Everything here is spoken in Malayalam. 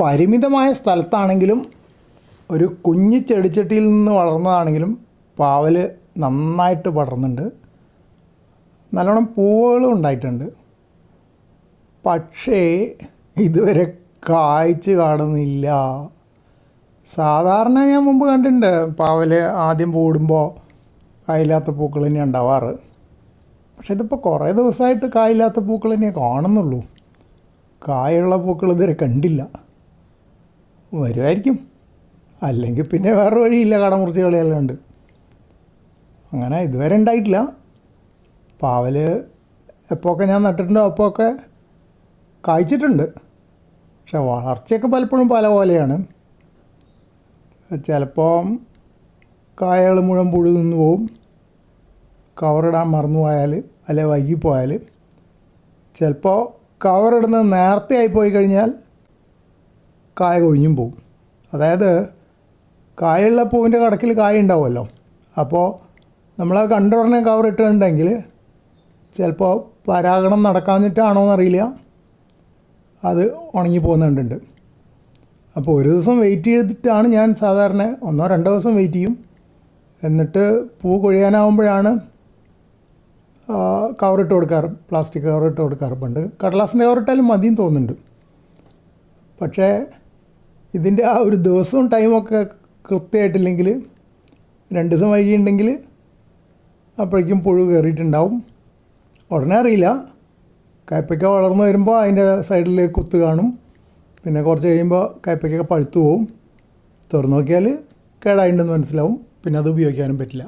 പരിമിതമായ സ്ഥലത്താണെങ്കിലും ഒരു കുഞ്ഞു ചെടിച്ചട്ടിയിൽ നിന്ന് വളർന്നതാണെങ്കിലും പാവൽ നന്നായിട്ട് പടർന്നുണ്ട്. നല്ലോണം പൂവുകളും ഉണ്ടായിട്ടുണ്ട്. പക്ഷേ ഇതുവരെ കായ്ച്ച് കാണുന്നില്ല സാധാരണ ഞാൻ മുമ്പ് കണ്ടിട്ടുണ്ട് പാവൽ ആദ്യം പൂടുമ്പോൾ കായില്ലാത്ത പൂക്കൾ തന്നെ ഉണ്ടാവാറ്. പക്ഷെ ഇതിപ്പോൾ കുറേ ദിവസമായിട്ട് കായില്ലാത്ത പൂക്കൾ തന്നെ കാണുന്നുള്ളൂ. കായുള്ള പൂക്കൾ ഇതുവരെ കണ്ടില്ല. വരുമായിരിക്കും. അല്ലെങ്കിൽ പിന്നെ വേറെ വഴിയില്ല കടമുറിച്ച് കളിയെല്ലാം ഉണ്ട്. അങ്ങനെ ഇതുവരെ ഉണ്ടായിട്ടില്ല. പാവൽ എപ്പോഴൊക്കെ ഞാൻ നട്ടിട്ടുണ്ടോ അപ്പോഴൊക്കെ കായ്ച്ചിട്ടുണ്ട്. പക്ഷെ വളർച്ചയൊക്കെ പലപ്പോഴും പല പോലെയാണ്. ചിലപ്പോൾ കായകൾ മുഴുവൻ പുഴു നിന്ന് പോവും. കവറിടാൻ മറന്നു പോയാൽ അല്ലെ വൈകിപ്പോയാൽ. ചിലപ്പോൾ കവറിടുന്നത് നേരത്തെ ആയിപ്പോയി കഴിഞ്ഞാൽ കായ കൊഴിഞ്ഞും പോകും അതായത് കായുള്ള പൂവിന്റെ കടക്കിൽ കായ ഉണ്ടാവുമല്ലോ. അപ്പോൾ നമ്മളത് കണ്ട ഉടനെ കവർ ഇട്ടിട്ടുണ്ടെങ്കിൽ ചിലപ്പോൾ പരാഗണം നടക്കാഞ്ഞിട്ടാണോ എന്നറിയില്ല. അത് ഉണങ്ങി പോകുന്നുണ്ട് അപ്പോൾ ഒരു ദിവസം വെയിറ്റ് ചെയ്തിട്ടാണ് ഞാൻ സാധാരണ ഒന്നോ രണ്ടോ ദിവസം വെയിറ്റ് ചെയ്യും. എന്നിട്ട് പൂ കൊഴിയാനാവുമ്പോഴാണ് കവറിട്ട് കൊടുക്കാറ്. പ്ലാസ്റ്റിക് കവറിട്ട് കൊടുക്കാറ്. പണ്ട് കടലാസിന്റെ കവറിട്ടാലും മതിയും തോന്നുന്നുണ്ട്. പക്ഷേ ഇതിന്റെ ആ ഒരു ദിവസവും ടൈമൊക്കെ കൃത്യമായിട്ടില്ലെങ്കിൽ രണ്ട് ദിവസം വൈകിയുണ്ടെങ്കിൽ അപ്പോഴേക്കും പുഴു കയറിയിട്ടുണ്ടാവും. ഉടനെ അറിയില്ല. കയ്പ്പയ്ക്ക വളർന്നു വരുമ്പോൾ അതിന്റെ സൈഡിൽ കുത്ത് കാണും. പിന്നെ കുറച്ച് കഴിയുമ്പോൾ കയ്പ്പയ്ക്കൊക്കെ പഴുത്തു പോവും. തുറന്നു നോക്കിയാൽ കേടായിട്ടുണ്ടെന്ന് മനസ്സിലാവും. പിന്നെ അത് ഉപയോഗിക്കാനും പറ്റില്ല.